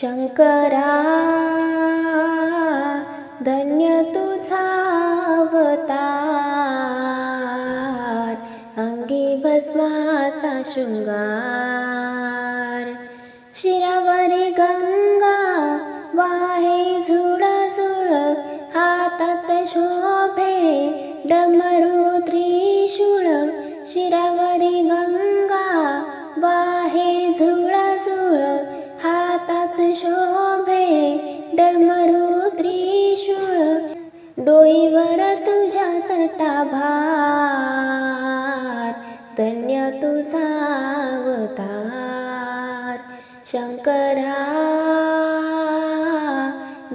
शंकरा धन्य तुझा अवतार. अंगी भस्माचा शृंगार. शिरावरी गंगा वाहे झुळझुळ हातात शोभे डमरू डोईवर तुझ्या सटाभार धन्य तुझा अवतार. शंकरा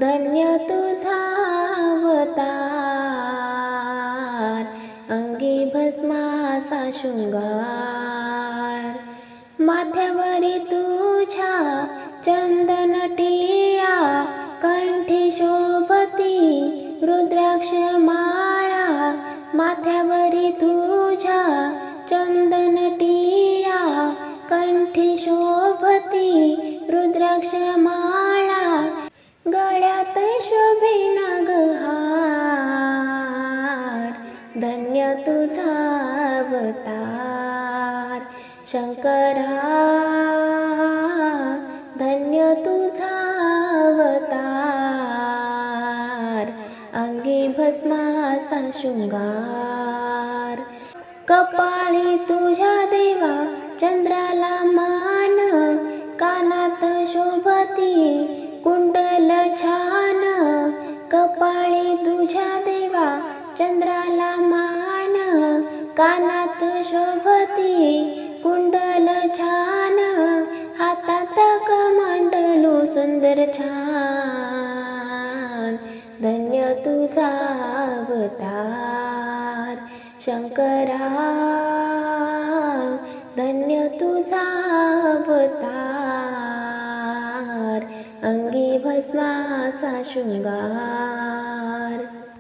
धन्य तुझा अवतार. अंगी भस्मासा शृंगार. माथ्यावरी तुझ्या चंदन टिळा माथ्यावरी तुझ्या चंदन टिळा कंठी शोभती रुद्राक्ष माळा गळ्यात शोभे नागहार धन्य तुझा अवतार शंकरा. भस्माचा शृंगार. कपाळी तुझ्या देवा चंद्राला मान. कानात शोभती कुंडल छान. कपाळी तुझ्या देवा चंद्राला मान. कानात शोभती कुंडल छान. हातात कमंडलू सुंदर छान. धन्य तुझा अवतार. शंकरा धन्य तुझा अवतार. अंगी भस्माचा शृंगार.